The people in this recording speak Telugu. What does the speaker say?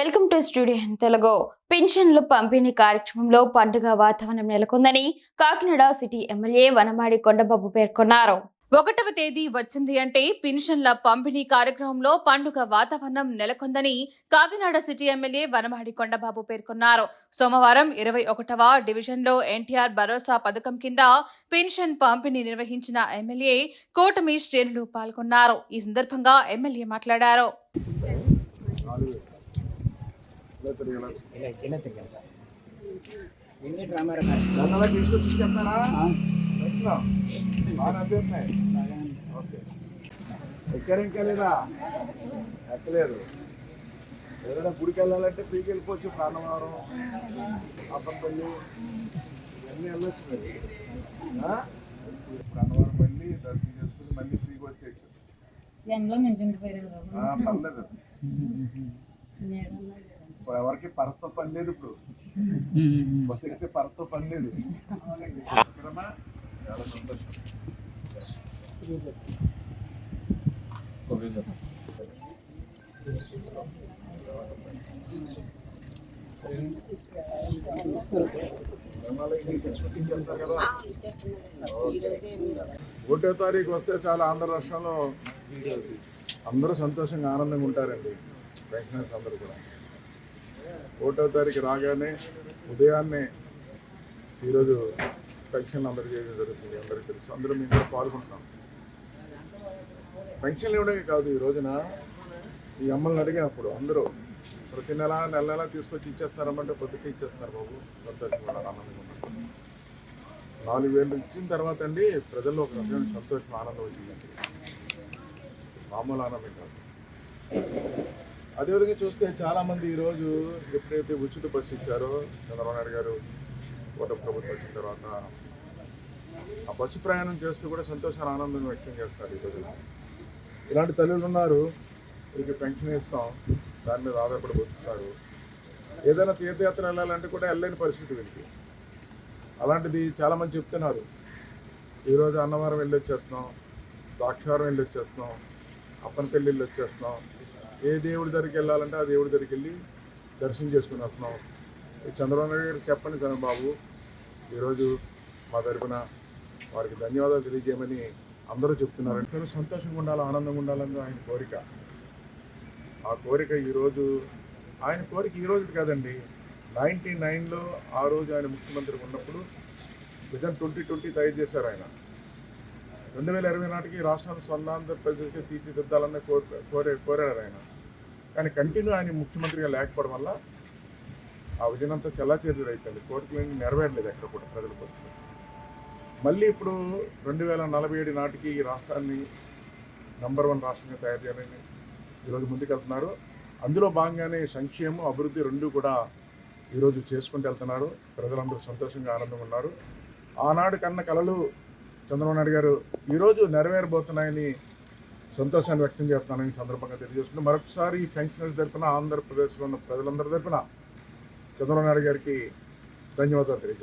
Welcome to studio Telugu. పింఛన్లు పంపిణీ కార్యక్రమంలో పండుగ వాతావరణం నెలకొందని కాకినాడ సిటీ ఎమ్మెల్యే వనమాడి కొండబాబు పేర్కొన్నారు. ఒకటవ తేదీ వచ్చింది అంటే పెన్షన్ల పంపిణీ కార్యక్రమంలో పండుగ వాతావరణం నెలకొందని కాకినాడ సిటీ ఎమ్మెల్యే వనమాడి కొండబాబు పేర్కొన్నారు. సోమవారం ఇరవై ఒకటవ డివిజన్లో ఎన్టీఆర్ భరోసా పథకం కింద పెన్షన్ పంపిణీ నిర్వహించిన ఎమ్మెల్యే కూటమి శ్రేణులు పాల్గొన్నారు. ఈ సందర్భంగా ఎమ్మెల్యే మాట్లాడారు. తీసుకొచ్చి వచ్చినా బాగా ఓకే ఎక్కారు ఇంకా లేదా ఎక్కలేదు ఏదైనా గుడికి వెళ్ళాలంటే పీకి వెళ్ళిపోవచ్చు ప్రాణవారం అప్పపల్లి ఇవన్నీ వెళ్ళొచ్చు మీరు? ప్రాణవారం వెళ్ళి దర్శనం చేసుకుని మళ్ళీ ఫ్రీగా వచ్చేయచ్చు పర్లేదు ఇప్పుడు ఎవరికి పరస్తో పని లేదు ఇప్పుడు. బస్సు ఎక్కితే పరస్తో పని లేదు? చాలా సంతోషం? ఒకటో తారీఖు వస్తే చాలా ఆంధ్ర రాష్ట్రంలో అందరూ సంతోషంగా ఆనందంగా ఉంటారండి. పెన్షనర్స్ అందరూ కూడా. ఒకటో తారీఖు రాగానే ఉదయాన్నే ఈరోజు పెన్షన్లు అందరికీ చేయడం జరుగుతుంది అందరికీ తెలుసు. అందరూ మేము కూడా పాల్గొంటున్నాం పెన్షన్లు ఇవ్వడమే కాదు ఈ రోజున ఈ అమ్మల్ని అడిగినప్పుడు అందరూ ప్రతి నెల నెల నెల తీసుకొచ్చి ఇచ్చేస్తారమ్మంటే పొద్దుకే ఇచ్చేస్తున్నారు బాబు. సంతోషం ఆనందంగా ఉన్నారు నాలుగు వేలు ఇచ్చిన తర్వాత అండి ప్రజల్లో ఒక రకమైన సంతోషం ఆనందం వచ్చిందండి. మామూలు ఆనందం కాదు. అదేవిధంగా చూస్తే చాలామంది ఈరోజు ఎప్పుడైతే ఉచిత బస్సు ఇచ్చారో చంద్రబాబు నాయుడు గారు కోట ప్రభుత్వం వచ్చిన తర్వాత ఆ బస్సు ప్రయాణం చేస్తూ కూడా సంతోషాన్ని ఆనందం వ్యక్తం చేస్తారు ఈ రోజున ఇలాంటి తల్లులు ఉన్నారు వీరికి పెన్షన్ ఇస్తాం దాని మీద ఆధారపడి బతుకుతారు. ఏదైనా తీర్థయాత్ర వెళ్ళాలంటే కూడా వెళ్ళలేని పరిస్థితి వీరికి అలాంటిది చాలామంది చెప్తున్నారు. ఈరోజు అన్నవరం వెళ్ళి వచ్చేస్తున్నాం ద్రాక్షారం వెళ్ళి వచ్చేస్తున్నాం అప్పనపల్లి వెళ్ళి వచ్చేస్తున్నాం ఏ దేవుడి దగ్గరికి వెళ్ళాలంటే ఆ దేవుడి దగ్గరికి వెళ్ళి దర్శనం చేసుకుని వస్తున్నాం. చంద్రబాబు నాయుడు చెప్పండి చంద్రబాబు ఈరోజు మా తరపున వారికి ధన్యవాదాలు తెలియజేయమని అందరూ చెప్తున్నారు. అంటే సంతోషంగా ఉండాలి ఆనందంగా ఉండాలని ఆయన కోరిక. ఆ కోరిక ఈరోజు ఆయన కోరిక ఈ కాదండి. నైంటీ నైన్లో ఆ రోజు ఆయన ముఖ్యమంత్రి ఉన్నప్పుడు విజన్ ట్వంటీ ట్వంటీ తయారు చేశారు ఆయన. రెండు వేల ఇరవై నాటికి రాష్ట్రాన్ని స్వర్ణాంధ్రప్రదేశ్గా తీర్చిదిద్దాలన్న కోరి కోరే కోరాడు ఆయన. కానీ కంటిన్యూ ఆయన ముఖ్యమంత్రిగా లేకపోవడం వల్ల ఆ విజయనంతా అంతా చల్లా అయిపోయింది కోరికలన్నీ నెరవేరలేదు ఎక్కడ కూడా ప్రజల కోరికలు. మళ్ళీ ఇప్పుడు రెండు వేల నలభై ఏడు నాటికి ఈ రాష్ట్రాన్ని నంబర్ వన్ రాష్ట్రంగా తయారు చేయాలని ఈరోజు ముందుకెళ్తున్నారు. అందులో భాగంగానే సంక్షేమం అభివృద్ధి రెండు కూడా ఈరోజు చేసుకుంటూ వెళ్తున్నారు. ప్రజలందరూ సంతోషంగా ఆనందంగా ఉన్నారు. ఆనాడు కన్న కళలు చంద్రబాబు నాయుడు గారు ఈరోజు నెరవేరబోతున్నాయని సంతోషాన్ని వ్యక్తం చేస్తున్నానని సందర్భంగా తెలియజేస్తున్నాను మరొకసారి ఈ పెన్షనర్స్ తరఫున ఆంధ్రప్రదేశ్లో ఉన్న ప్రజలందరి తరఫున చంద్రబాబు నాయుడు గారికి ధన్యవాదాలు తెలియజేస్తున్నాను